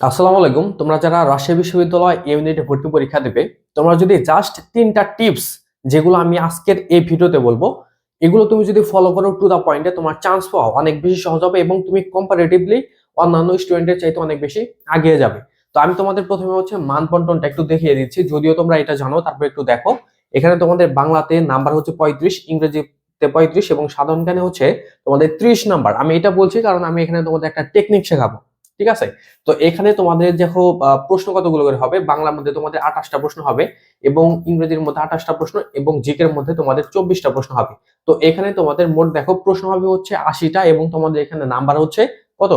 আসসালামু আলাইকুম। তোমরা যারা রাজশাহী বিশ্ববিদ্যালয় ইউনিটে ভর্তি পরীক্ষা দেবে, তোমরা যদি জাস্ট তিনটা টিপস যেগুলো আমি আজকের এই ভিডিওতে বলব, এগুলো তুমি যদি ফলো করো টু দা পয়েন্টে তোমার চান্স পাওয়া অনেক বেশি সহজ হবে এবং তুমি কম্পারেটিভলি অন্যান্য স্টুডেন্টের চাইতে অনেক বেশি আগিয়ে যাবে। তো আমি তোমাদের প্রথমে হচ্ছে মান বন্টনটা একটু দেখিয়ে দিচ্ছি, যদিও তোমরা এটা জানো, তারপর একটু দেখো। এখানে তোমাদের বাংলাতে নাম্বার হচ্ছে পঁয়ত্রিশ, ইংরেজিতে পঁয়ত্রিশ এবং সাধারণ জ্ঞানে হচ্ছে তোমাদের ত্রিশ নাম্বার আমি এটা বলছি কারণ আমি এখানে তোমাদের একটা টেকনিক শেখাবো। ঠিক আছে? তো এখানে তোমাদের দেখো প্রশ্ন কতগুলো করে হবে? বাংলার মধ্যে তোমাদের আঠাশটা প্রশ্ন হবে এবং ইংরেজির মধ্যে আঠাশটা প্রশ্ন এবং জিকের মধ্যে তোমাদের চব্বিশটা প্রশ্ন হবে। তো এখানে তোমাদের মোট দেখো, প্রশ্ন হবে হচ্ছে আশিটা এবং তোমাদের এখানে নাম্বার হচ্ছে কত?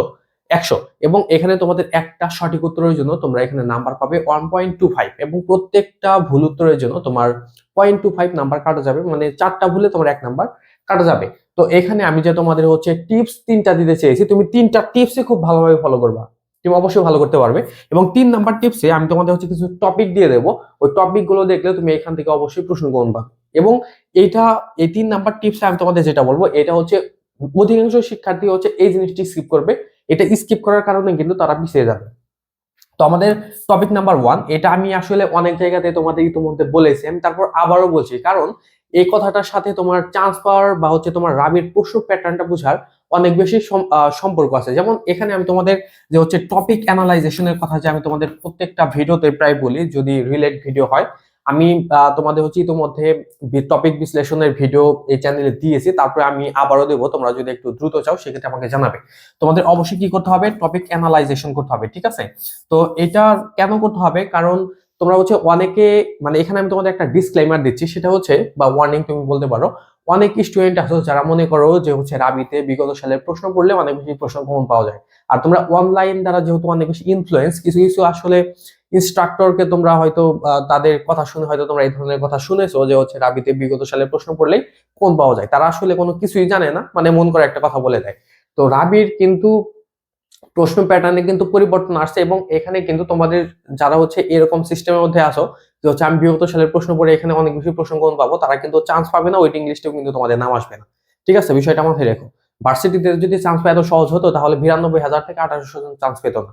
একশো। এবং এখানে তোমাদের একটা সঠিক উত্তরের জন্য তোমরা এখানে নাম্বার পাবে ওয়ান পয়েন্ট টু ফাইভ এবং প্রত্যেকটা ভুল উত্তরের জন্য তোমার পয়েন্ট টু ফাইভ নাম্বার কাটা যাবে। মানে চারটা ভুলে তোমার এক নাম্বার। কাটা যাবে। তো এখানে আমি যে তোমাদের হচ্ছে টিপস তিনটা দিতে চেয়েছি, তুমি তিনটা টিপসে খুব ভালোভাবে ফলো করবা। তুমি অবশ্যই ভালো করতে পারবে। এবং তিন নাম্বার টিপসে আমি তোমাদের হচ্ছে কিছু টপিক দিয়ে দেবো। ওই টপিকগুলো দেখলে তুমি এখান থেকে অবশ্যই প্রশ্ন করবা। এবং এটা এই তিন নাম্বার টিপসে আমি তোমাদের যেটা বলব, এটা হচ্ছে অধিকাংশ শিক্ষার্থী হচ্ছে এই জিনিসটি স্কিপ করবে। এটা স্কিপ করার কারণে কিন্তু তারা পিছিয়ে যাবে। তো আমাদের টপিক নাম্বার ওয়ান এটা আমি আসলে অনেক জায়গাতে তোমাদের ইতিমধ্যে বলেছি, আমি তারপর আবারও বলছি, কারণ এই কথাটার সাথে তোমার চান্স পাওয়ার বা হচ্ছে তোমার রাবির পশু প্যাটার্নটা বোঝার অনেক বেশি সম্পর্ক আছে। যেমন এখানে আমি তোমাদের যে হচ্ছে টপিক অ্যানালাইজেশনের কথা যে আমি তোমাদের প্রত্যেকটা ভিডিওতে প্রায় বলি, যদি রিলেট ভিডিও হয় আমি তোমাদের হচ্ছে ইতিমধ্যে টপিক বিশ্লেষণের ভিডিও এই চ্যানেলে দিয়েছি, তারপরে আমি আবারও দেবো, তোমরা যদি একটু দ্রুত চাও, সেক্ষেত্রে আমাকে জানাবে। তোমাদের অবশ্যই কি করতে হবে? টপিক অ্যানালাইজেশন করতে হবে, ঠিক আছে? তো এটা কেন করতে হবে? কারণ তোমরা হচ্ছে অনেকে মানে এখানে আমি তোমাদের একটা ডিসক্লেমার দিচ্ছি, সেটা হচ্ছে, বা ওয়ার্নিং তুমি বলতে পারো, অনেক স্টুডেন্ট আছে যারা মনে করো যে হচ্ছে রাবিতে বিগত সালের প্রশ্ন পড়লে অনেক বেশি প্রশ্ন কমন পাওয়া যায়। আর তোমরা অনলাইন দ্বারা যেহেতু অনেক বেশি ইনফ্লুয়েন্স কিছু কিছু আসলে ইনস্ট্রাক্টরকে তোমরা হয়তো তাদের কথা শুনে হয়তো তোমরা এই ধরনের কথা শুনেছো যে হচ্ছে রাবিতে বিগত সালের প্রশ্ন পড়লেই কোন পাওয়া যায়। তারা আসলে কোনো কিছুই জানে না মানে মন করে একটা কথা বলে দেয়। তো রাবির কিন্তু প্রশ্ন প্যাটার্নে কিন্তু পরিবর্তন আসছে এবং এখানে কিন্তু তোমাদের যারা হচ্ছে এরকম সিস্টেমের মধ্যে আসো যে হচ্ছে আমি বিগত সালের প্রশ্ন পড়ে এখানে অনেক বেশি প্রশ্ন পাবো, তারা কিন্তু চান্স পাবে না ওয়েটিং লিস্টেও কিন্তু তোমাদের নাম আসবে না। ঠিক আছে? বিষয়টা মাথায় রেখো। ভার্সিটিতে যদি চান্স পায় এত সহজ হতো, তাহলে বিরানব্বই হাজার থেকে আঠারোশো জন চান্স পেত না।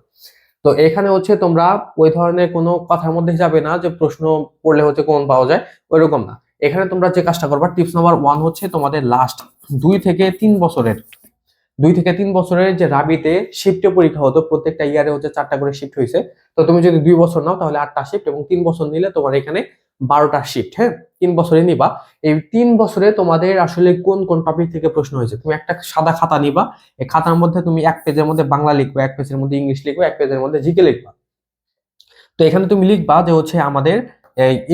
তো এখানে হচ্ছে তোমরা ওই ধরনের কোনো কথার মধ্যে যাবে না, যে প্রশ্ন পড়লে হচ্ছে কোন পাওয়া যায়, ওইরকম না। এখানে তোমরা যে কাজটা করবা টিপস নাম্বার ওয়ান হচ্ছে তোমাদের লাস্ট দুই থেকে তিন বছরের দুই থেকে তিন বছরের যে রাবিতে শিফটে পরীক্ষা হতো, প্রত্যেকটা ইয়ারে হচ্ছে চারটা করে শিফট হয়েছে তো তুমি যদি দুই বছর নাও, তাহলে আটটা শিফট এবং তিন বছর নিলে তোমার এখানে বারোটা শিফট হ্যাঁ? তিন বছরে নিবা। এই তিন বছরে তোমাদের আসলে কোন কোন টপিক থেকে প্রশ্ন হয়েছে? তুমি একটা সাদা খাতা নিবা, এই খাতার মধ্যে তুমি এক পেজের মধ্যে বাংলা লিখবে, এক পেজের মধ্যে ইংলিশ লিখবে, এক পেজের মধ্যে জিকে লিখবা। তো এখানে তুমি লিখবা যে হচ্ছে আমাদের,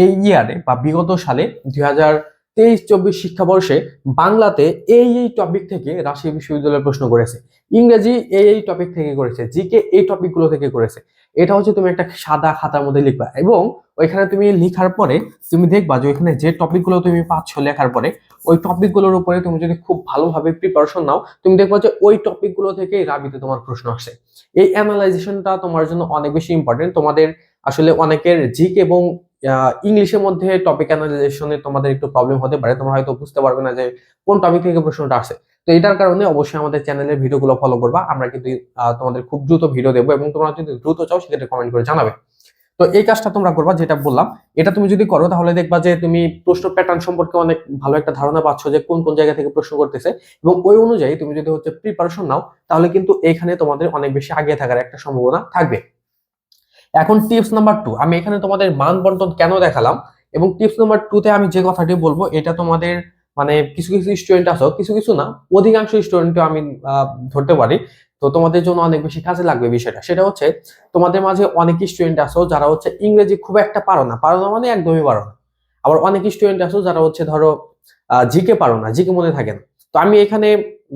এই ইয়ারে বা বিগত সালে দুই হাজার তেইশ, চব্বিশ শিক্ষাবর্ষে বাংলাতে এই এই টপিক থেকে রাজশাহী বিশ্ববিদ্যালয়ের প্রশ্ন করেছে। ইংরেজি এই এই টপিক থেকে করেছে, জিকে এই টপিকগুলো থেকে করেছে। এটা হচ্ছে তুমি একটা সাদা খাতার মধ্যে লিখবা এবং ওইখানে তুমি লেখার পরে তুমি দেখবা যে ওইখানে যে টপিকগুলো তুমি পাচ্ছ লেখার পরে, ওই টপিকগুলোর উপরে তুমি যদি খুব ভালোভাবে প্রিপারেশন নাও, তুমি দেখবা যে ওই টপিকগুলো থেকে রাবিতে তোমার প্রশ্ন আসে। এই অ্যানালাইজেশনটা তোমার জন্য অনেক বেশি ইম্পর্টেন্ট তোমাদের আসলে অনেকের জিক এবং ইংলিশের মধ্যে টপিক অ্যানালাইজেশনে তোমাদের একটু প্রবলেম হতে পারে। তোমরা হয়তো বুঝতে পারবে না যে কোন টপিক থেকে প্রশ্নটা আসে। তো এটার কারণে অবশ্যই আমাদের চ্যানেলের ভিডিওগুলো ফলো করবা। আমরা কিন্তু তোমাদের খুব দ্রুত ভিডিও দেবো এবং তোমরা যদি দ্রুত চাও, সেক্ষেত্রে কমেন্ট করে জানাবে। তো এই কাজটা তোমরা করবা, যেটা বললাম। এটা তুমি যদি করো, তাহলে দেখবা যে তুমি প্রশ্ন প্যাটার্ন সম্পর্কে অনেক ভালো একটা ধারণা পাচ্ছ যে কোন কোন জায়গা থেকে প্রশ্ন করতেছে। এবং ওই অনুযায়ী তুমি যদি হচ্ছে প্রিপারেশন নাও, তাহলে কিন্তু এখানে তোমাদের অনেক বেশি আগে থাকার একটা সম্ভাবনা থাকবে। এখন টিপস নাম্বার টু আমি এখানে তোমাদের মান বন্টন কেন দেখালাম? এবং টিপস নাম্বার টুতে আমি যে কথাটি বলব, এটা তোমাদের মানে কিছু কিছু স্টুডেন্ট আছো, কিছু কিছু না, অধিকাংশ স্টুডেন্ট আমি ধরতে পারি। তো তোমাদের জন্য অনেক বেশি কাজে লাগবে বিষয়টা। সেটা হচ্ছে, তোমাদের মাঝে অনেক স্টুডেন্ট আছো যারা হচ্ছে ইংরেজি খুব একটা পারো না। পারো না মানে একদমই পারো না। আবার অনেক স্টুডেন্ট আছো যারা হচ্ছে ধরো জিকে পারো না জিকে মনে থাকে না। তো আমি এখানে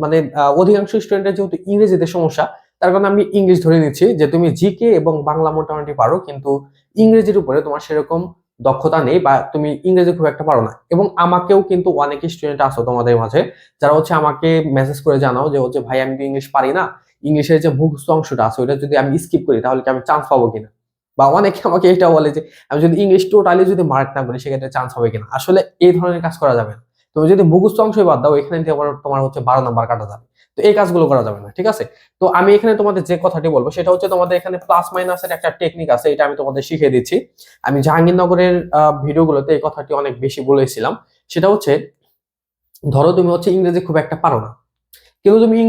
মানে অধিকাংশ স্টুডেন্টের যেহেতু ইংরেজিতে সমস্যা তার কারণে আমি ইংলিশ ধরে নিচ্ছি যে তুমি জিকে এবং বাংলা মোটামুটি পারো, কিন্তু ইংরেজির উপরে তোমার সেরকম দক্ষতা নেই বা তুমি ইংরেজি খুব একটা পারো না। এবং আমাকেও কিন্তু অনেক স্টুডেন্ট আসো তোমাদের মাঝে যারা হচ্ছে আমাকে মেসেজ করে জানাও যে হচ্ছে, ভাই, আমি তো ইংলিশ পারি না। ইংলিশের যে মুখস্থ অংশটা আছে, ওইটা যদি আমি স্কিপ করি, তাহলে কি আমি চান্স পাবো কিনা? বা অনেকে আমাকে এটা বলে যে, আমি যদি ইংলিশ টোটালি যদি মার্ক না করি, সেক্ষেত্রে চান্স হবে কিনা? আসলে এই ধরনের কাজ করা যাবে না। তুমি যদি মুখস্থ অংশই বাদ দাও, এখানে আবার তোমার হচ্ছে বারো নাম্বার কাটা যাবে। তো এই কাজগুলো করা যাবে না, ঠিক আছে? তো আমি এখানে তোমাদের যে কথাটি বলব, সেটা হচ্ছে তোমাদের এখানে প্লাস মাইনাসের একটা টেকনিক আছে, এটা আমি তোমাদের শিখিয়ে দিচ্ছি। আমি জাহাঙ্গীরনগরের ভিডিওগুলোতে এই কথাটি অনেক বেশি বলেছিলাম। সেটা হচ্ছে, ধরো তুমি হচ্ছে ইংরেজি খুব একটা পারো না। কিন্তু তুমি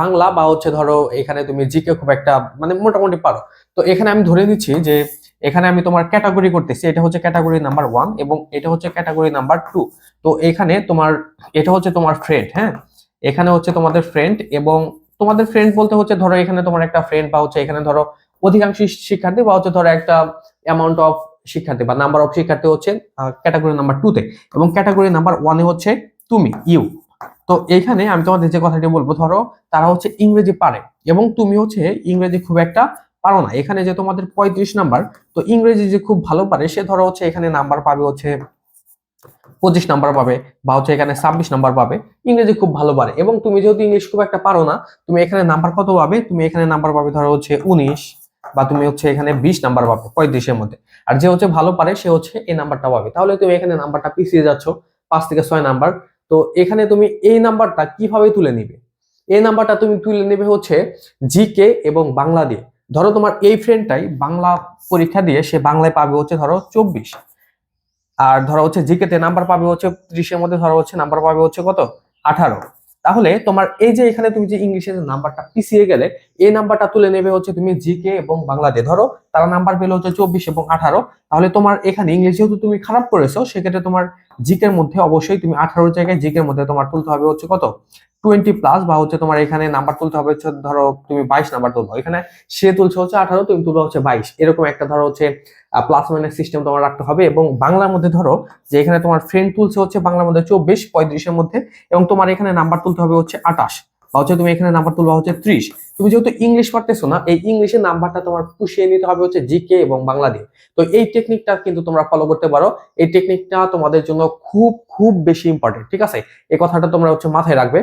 বাংলা বা হচ্ছে ধরো এখানে তুমি জিকে খুব একটা মানে মোটামুটি পারো। তো এখানে আমি ধরে নিচ্ছি যে এখানে আমি তোমার ক্যাটাগরি করতেছি, এটা হচ্ছে ক্যাটাগরি নাম্বার ওয়ান এবং এটা হচ্ছে ক্যাটাগরি নাম্বার টু তো এখানে তোমার, এটা হচ্ছে তোমার ফ্রেন্ড হ্যাঁ? এখানে হচ্ছে তোমাদের ফ্রেন্ড এবং তোমাদের ফ্রেন্ড বলতে হচ্ছে ধরো এখানে তোমার একটা ফ্রেন্ড বা হচ্ছে এখানে ধরো অধিকাংশ শিক্ষার্থী বা হচ্ছে ধরো একটা অ্যামাউন্ট অফ শিক্ষার্থী বা নাম্বার অফ শিক্ষার্থী হচ্ছে ক্যাটাগরি নাম্বার টুতে এবং ক্যাটাগরি নাম্বার ওয়ানে হচ্ছে তুমি ইউ তো এইখানে আমি তোমাদের যে কথাটি বলব, ধরো তারা হচ্ছে ইংরেজি পারে এবং তুমি হচ্ছে ইংরেজি খুব একটা পারো না। এখানে যে তোমাদের পঁয়ত্রিশ নাম্বার, তো ইংরেজি যে খুব ভালো পারে, সে ধরো হচ্ছে এখানে নাম্বার পাবে হচ্ছে পঁচিশ নাম্বার পাবে বা হচ্ছে এখানে ছাব্বিশ নাম্বার পাবে। ইংরেজি খুব ভালো পারে। এবং তুমি যেহেতু ইংলিশ খুব একটা পারো না, তুমি এখানে নাম্বার কত পাবে? তুমি এখানে নাম্বার পাবে ধরো হচ্ছে উনিশ বা তুমি হচ্ছে এখানে বিশ নাম্বার পাবে পঁয়ত্রিশের মধ্যে। আর যে হচ্ছে ভালো পারে, সে হচ্ছে এই নাম্বারটা পাবে। তাহলে তুমি এখানে নাম্বারটা পিছিয়ে যাচ্ছ, পাঁচ থেকে ছয় নাম্বার। তো এখানে তুমি এই নাম্বারটা কীভাবে তুলে নিবে? এই নাম্বারটা তুমি তুলে নেবে হচ্ছে জিকে এবং বাংলা দিয়ে। ধরো তোমার এই ফ্রেন্ডটাই বাংলা পরীক্ষা দিয়ে সে বাংলায় পাবে হচ্ছে ধরো চব্বিশ। আর ধরো হচ্ছে জিকেতে নাম্বার পাবে হচ্ছে ত্রিশের মধ্যে ধরো হচ্ছে নাম্বার পাবে হচ্ছে কত? আঠারো। তাহলে তোমার এই যে এখানে তুমি যে ইংলিশের নাম্বারটা পিছিয়ে গেলে, এই নাম্বারটা তুলে নেবে হচ্ছে তুমি জিকে এবং বাংলাতে। ধরো তারা নাম্বার পেলে হচ্ছে চব্বিশ এবং আঠারো। তাহলে তোমার এখানে ইংলিশ যেহেতু তুমি খারাপ করেছ, সেক্ষেত্রে তোমার জিকের মধ্যে অবশ্যই তুমি আঠারোর জায়গায় জিকের মধ্যে তোমার তুলতে হবে হচ্ছে কত? টোয়েন্টি প্লাস বা হচ্ছে তোমার এখানে নাম্বার তুলতে হবে হচ্ছে ধরো তুমি বাইশ নাম্বার তুলবো। এখানে সে তুলছে হচ্ছে আঠারো, তুমি তুলবে হচ্ছে বাইশ। এরকম একটা ধরো হচ্ছে প্লাস মাইনাস সিস্টেম তোমার রাখতে হবে এবং বাংলার মধ্যে ধরো যে এখানে তোমার ফ্রেন্ড তুলছে হচ্ছে বাংলার মধ্যে চব্বিশ, পঁয়ত্রিশের মধ্যে এবং তোমার এখানে নাম্বার তুলতে হবে হচ্ছে আঠাশ। বা হচ্ছে তুমি এখানে নাম্বার তুলবা হচ্ছে ত্রিশ। তুমি যেহেতু ইংলিশ পারতেছো না, এই ইংলিশের নাম্বারটা তোমার পুষিয়ে নিতে হবে হচ্ছে জিকে এবং বাংলা দিয়ে। তো এই টেকনিকটা কিন্তু তোমরা ফলো করতে পারো। এই টেকনিকটা তোমাদের জন্য খুব খুব বেশি ইম্পর্টেন্ট ঠিক আছে? এই কথাটা তোমরা হচ্ছে মাথায় রাখবে।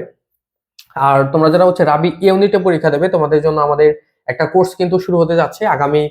আর তোমরা যারা হচ্ছে রাবি ইউনিটে পরীক্ষা দেবে, তোমাদের জন্য আমাদের একটা কোর্স কিন্তু শুরু হতে যাচ্ছে আগামী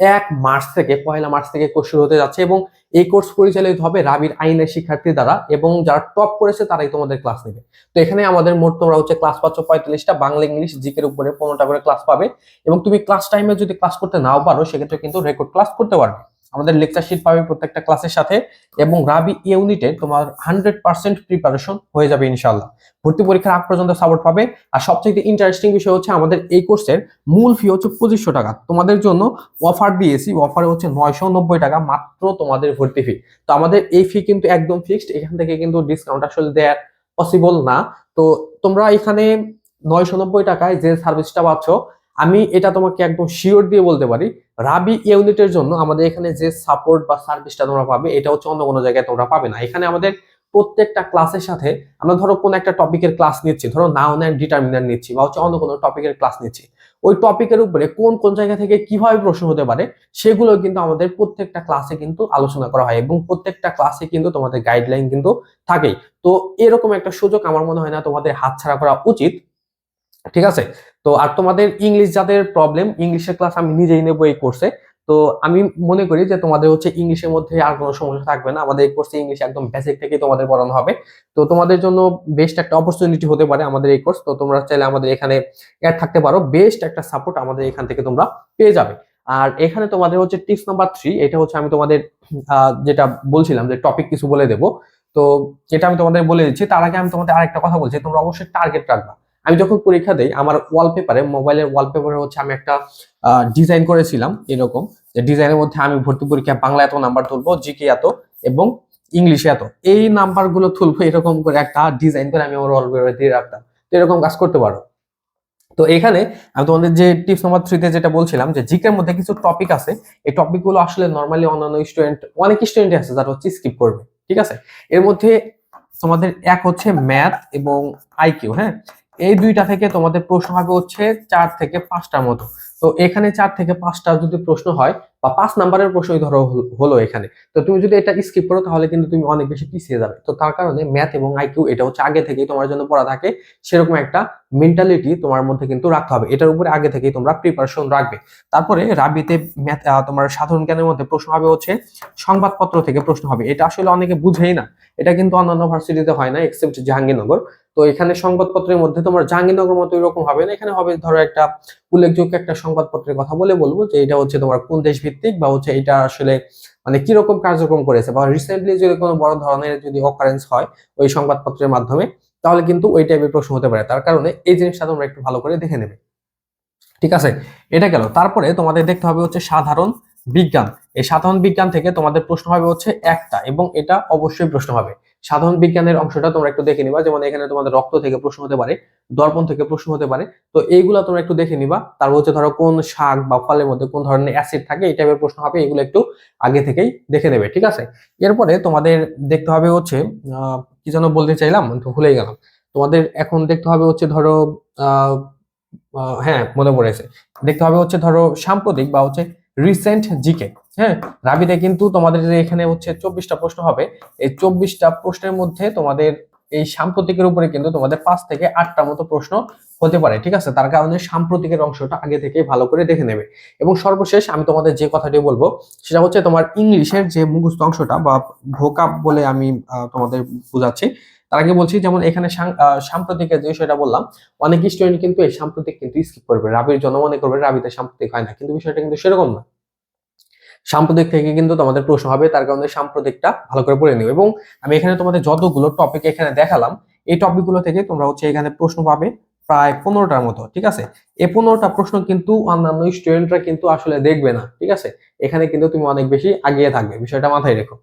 এক মার্চ থেকে, পয়লা মার্চ থেকে কোর্স শুরু হতে যাচ্ছে এবং এই কোর্স পরিচালিত হবে রাবির আইনের শিক্ষার্থী দ্বারা এবং যারা টপ করেছে তারাই তোমাদের ক্লাস নেবে। তো এখানে আমাদের মোট তোমরা হচ্ছে ক্লাস পাচ্ছ পঁয়তাল্লিশটা, বাংলা, ইংলিশ, জিকের উপরে পনেরোটা করে ক্লাস পাবে এবং তুমি ক্লাস টাইমে যদি ক্লাস করতে নাও পারো, সেক্ষেত্রে কিন্তু রেকর্ড ক্লাস করতে পারবে। আমাদের লেকচার শিট পাবে প্রত্যেকটা ক্লাসের সাথে এবং রাবি ইউনিটে তোমার হান্ড্রেড পার্সেন্ট প্রিপারেশন হয়ে যাবে ইনশাল্লাহ ভর্তি পরীক্ষার আগ পর্যন্ত সাপোর্ট পাবে। আর সবচেয়ে ইন্টারেস্টিং বিষয় হচ্ছে আমাদের এই কোর্সের মূল ফি হচ্ছে পঁচিশশো টাকা। তোমাদের জন্য অফার দিয়েছি অফারে হচ্ছে নয়শো নব্বই টাকা মাত্র তোমাদের ভর্তি ফি তো আমাদের এই ফি কিন্তু একদম ফিক্সড এখান থেকে কিন্তু ডিসকাউন্ট আসলে দেওয়া পসিবল না। তো তোমরা এখানে নয়শো নব্বই টাকায় যে সার্ভিসটা পাচ্ছ আমি এটা তোমাকে একদম শিওর দিয়ে বলতে পারি রাবি ইউনিটের জন্য আমাদের এখানে যে সাপোর্ট বা সার্ভিসটা তোমরা পাবে, এটা হচ্ছে অন্য কোনো জায়গায় তোমরা পাবে না। এখানে আমাদের প্রত্যেকটা ক্লাসের সাথে আমরা ধরো কোন একটা টপিকের ক্লাস নিচ্ছি, ধরো নাউন অ্যান্ড ডিটারমিনার নিচ্ছি বা হচ্ছে অন্য কোনো টপিকের ক্লাস নিচ্ছি। ওই টপিকের উপরে কোন কোন জায়গা থেকে কীভাবে প্রশ্ন হতে পারে, সেগুলো কিন্তু আমাদের প্রত্যেকটা ক্লাসে কিন্তু আলোচনা করা হয় এবং প্রত্যেকটা ক্লাসে কিন্তু তোমাদের গাইডলাইন কিন্তু থাকেই। তো এরকম একটা সুযোগ আমার মনে হয় না তোমাদের হাতছাড়া করা উচিত। ঠিক আছে? তো আর তোমাদের ইংলিশ যাদের প্রবলেম ইংলিশের ক্লাস আমি নিজেই নেব এই কোর্সে তো আমি মনে করি যে তোমাদের হচ্ছে ইংলিশের মধ্যে আর কোনো সমস্যা থাকবে না। আমাদের এই কোর্সে ইংলিশ একদম বেসিক থেকে তোমাদের পড়ানো হবে। তো তোমাদের জন্য বেস্ট একটা অপরচুনিটি হতে পারে আমাদের এই কোর্স তো তোমরা চাইলে আমাদের এখানে অ্যাড থাকতে পারো। বেস্ট একটা সাপোর্ট আমাদের এখান থেকে তোমরা পেয়ে যাবে। আর এখানে তোমাদের হচ্ছে টিপস নাম্বার থ্রি এটা হচ্ছে আমি তোমাদের যেটা বলছিলাম যে টপিক কিছু বলে দেবো। তো যেটা আমি তোমাদের বলে দিচ্ছি, তার আগে আমি তোমাদের আরেকটা কথা বলছি। তোমরা অবশ্যই টার্গেট রাখবা। আমি যখন পরীক্ষা দেই, আমার ওয়ালপেপারে মোবাইলের ওয়ালপেপারে হচ্ছে আমি একটা ডিজাইন করেছিলাম এরকম। যে ডিজাইনের মধ্যে আমি ভর্তি পরীক্ষা বাংলা এত নাম্বার তুলবো জিকে এত এবং ইংলিশে এত। এই নাম্বারগুলো তুলবো, এরকম করে একটা ডিজাইন করে আমি আমার ওয়ালপেপারে দিয়ে রাখতাম। তো এরকম কাজ করতে পারো। তো এখানে আমি তোমাদের যে টিপস নাম্বার থ্রিতে যেটা বলছিলাম, যে জিকের মধ্যে কিছু টপিক আছে, এই টপিকগুলো আসলে নর্মালি অন্যান্য স্টুডেন্ট অনেক স্টুডেন্ট আছে যারা হচ্ছে স্কিপ করবে, ঠিক আছে? এর মধ্যে তোমাদের এক হচ্ছে ম্যাথ এবং আইকিউ হ্যাঁ? এই দুইটা থেকে তোমাদের প্রশ্ন হবে হচ্ছে চার থেকে পাঁচটার মতো। তো এখানে চার থেকে পাঁচটা যদি প্রশ্ন হয়, বা পাঁচ নাম্বারের প্রশ্নই ধরো হলো এখানে। তো তুমি যদি এটা স্কিপ করো, তাহলে কিন্তু তুমি অনেক বেশি পিছিয়ে যাবে। তো তার কারণে ম্যাথ এবং আইকিউ এটা হচ্ছে আগে থেকেই তোমার জন্য পড়া থাকে। সেরকম একটা মেন্টালিটি তোমার মধ্যে কিন্তু রাখতে হবে। এটার উপরে আগে থেকেই তোমরা প্রিপারেশন রাখবে। তারপরে রাবিতে ম্যাথ তোমার সাধারণ জ্ঞানের মধ্যে প্রশ্ন হবে হচ্ছে সংবাদপত্র থেকে প্রশ্ন হবে। এটা আসলে অনেকে বুঝেই না। এটা কিন্তু অন্যান্য ভার্সিটিতে হয় না এক্সেপ্ট জাহাঙ্গীরনগর। তো এখানে সংবাদপত্রের মধ্যে তোমার জাহাঙ্গীরনগর মতো এরকম হবে না। এখানে হবে, ধরো একটা উল্লেখযোগ্য একটা সংবাদপত্রের কথা বলে বলব যে এটা হচ্ছে তোমার কোন দেশ ভিত্তিক বা হচ্ছে এটা আসলে মানে কীরকম কার্যক্রম করেছে বা রিসেন্টলি যদি কোনো বড় ধরনের যদি অকারেন্স হয় ওই সংবাদপত্রের মাধ্যমে, তাহলে কিন্তু ওই টাইপের প্রশ্ন হতে পারে। তার কারণে এই জিনিসটা তোমরা একটু ভালো করে দেখে নেবে। ঠিক আছে? এটা গেল। তারপরে তোমাদের দেখতে হবে হচ্ছে সাধারণ বিজ্ঞান। এই সাধারণ বিজ্ঞান থেকে তোমাদের প্রশ্ন হবে হচ্ছে একটা এবং এটা অবশ্যই প্রশ্ন হবে। সাধারণ বিজ্ঞানের অংশটা তোমরা একটু দেখে নিবা। যেমন এখানে তোমাদের রক্ত থেকে প্রশ্ন হতে পারে, দর্পণ থেকে প্রশ্ন হতে পারে। তো এইগুলো তোমরা একটু দেখে নিবা। তারপর হচ্ছে ধরো কোন শাক বা ফলের মধ্যে কোন ধরনের অ্যাসিড থাকে, এই টাইপের প্রশ্ন হবে। এগুলো একটু আগে থেকেই দেখে নেবে, ঠিক আছে? এরপরে তোমাদের দেখতে হবে হচ্ছে কি যেন বলতে চাইলাম? তো ভুলেই গেলাম। তোমাদের এখন দেখতে হবে হচ্ছে ধরো হ্যাঁ মনে পড়েছে। দেখতে হবে হচ্ছে ধরো সাম্প্রতিক বা হচ্ছে রিসেন্ট জিকে হ্যাঁ রাবিতে কিন্তু তোমাদের যে এখানে হচ্ছে চব্বিশটা প্রশ্ন হবে, এই চব্বিশটা প্রশ্নের মধ্যে তোমাদের এই সাম্প্রতিকের উপরে কিন্তু তোমাদের পাঁচ থেকে আটটা মতো প্রশ্ন হতে পারে, ঠিক আছে? তার কারণে সাম্প্রতিকের অংশটা আগে থেকে ভালো করে দেখে নেবে। এবং সর্বশেষ আমি তোমাদের যে কথাটি বলব, সেটা হচ্ছে তোমার ইংলিশের যে মুখস্থ অংশটা বা ভোকাপ বলে আমি তোমাদের বোঝাচ্ছি, তার আগে বলছি যেমন এখানে সাম্প্রতিকের যে বিষয়টা বললাম, অনেক স্টুডেন্ট কিন্তু এই সাম্প্রতিক কিন্তু স্কিপ করবে। রাবির জন্য মনে করবে রাবিতে সাম্প্রতিক হয় না, কিন্তু বিষয়টা কিন্তু সেরকম না। সাম্প্রতিক থেকে কিন্তু তোমাদের প্রশ্ন হবে, তার কারণে সাম্প্রতিকটা ভালো করে পড়ে নিও। এবং আমি এখানে তোমাদের যতগুলো টপিক এখানে দেখালাম, এই টপিকগুলো থেকে তোমরা হচ্ছে এখানে প্রশ্ন পাবে। প্রায় পনেরোটার মতো, ঠিক আছে? এই পনেরোটা প্রশ্ন কিন্তু অন্যান্য স্টুডেন্টরা কিন্তু আসলে দেখবে না, ঠিক আছে? এখানে কিন্তু তুমি অনেক বেশি আগিয়ে থাকবে, বিষয়টা মাথায় রেখো।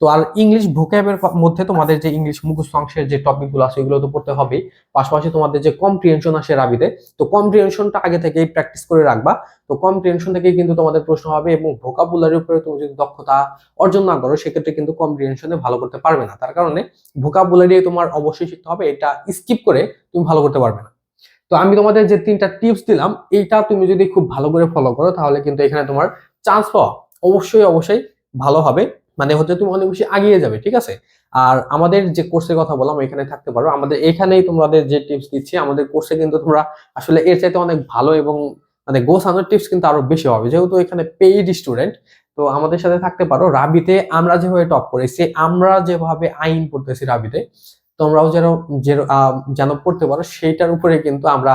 তো আর ইংলিশ ভোক্যাবের মধ্যে তোমাদের যে ইংলিশ মুখস্থ অংশের যে টপিকগুলো আছে ওইগুলো তো পড়তে হবেই। পাশাপাশি তোমাদের যে কম্প্রিহেনশন আসে রাবিতে, তো কম্প্রিহেনশনটা আগে থেকেই প্র্যাকটিস করে রাখবা। তো কম্প্রিহেনশন থেকে কিন্তু তোমাদের প্রশ্ন হবে এবং ভোকাবুলারির উপরে তুমি যদি দক্ষতা অর্জন না করো, সেক্ষেত্রে কিন্তু কম্প্রিহেনশনে ভালো করতে পারবে না। তার কারণে ভোকাবুলারি তোমার অবশ্যই শিখতে হবে, এটা স্কিপ করে তুমি ভালো করতে পারবে না। তো আমি তোমাদের যে তিনটা টিপস দিলাম, এইটা তুমি যদি খুব ভালো করে ফলো করো, তাহলে কিন্তু এখানে তোমার চান্স পাওয়া অবশ্যই অবশ্যই ভালো হবে। মানে হচ্ছে তুমি অনেক বেশি আগিয়ে যাবে, ঠিক আছে? আর আমাদের যে কোর্সের কথা বললাম, এখানে থাকতে পারো। আমাদের এখানেই তোমাদের যে টিপস দিচ্ছি, আমাদের কোর্সে কিন্তু তোমরা আসলে এর চাইতে অনেক ভালো এবং মানে গোছানোর টিপস কিন্তু আরও বেশি হবে যেহেতু এখানে পেইড স্টুডেন্ট তো আমাদের সাথে থাকতে পারো। রাবিতে আমরা যেভাবে টপ করেছি, আমরা যেভাবে আইন পড়তেছি রাবিতে তোমরাও যেন যেন পড়তে পারো, সেইটার উপরে কিন্তু আমরা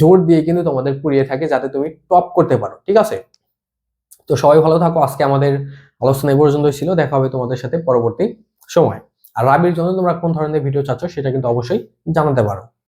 জোর দিয়ে কিন্তু তোমাদের পুড়িয়ে থাকি যাতে তুমি টপ করতে পারো, ঠিক আছে? তো সবাই ভালো থাকো, আজকে আমাদের আলোচনা পর্যন্ত ছিল, দেখা হবে তোমাদের সাথে পরবর্তী সময়। আর রাবির জন্য তোমরা কোন ধরনের ভিডিও চাচ্ছ সেটা কিন্তু অবশ্যই জানাতে পারো।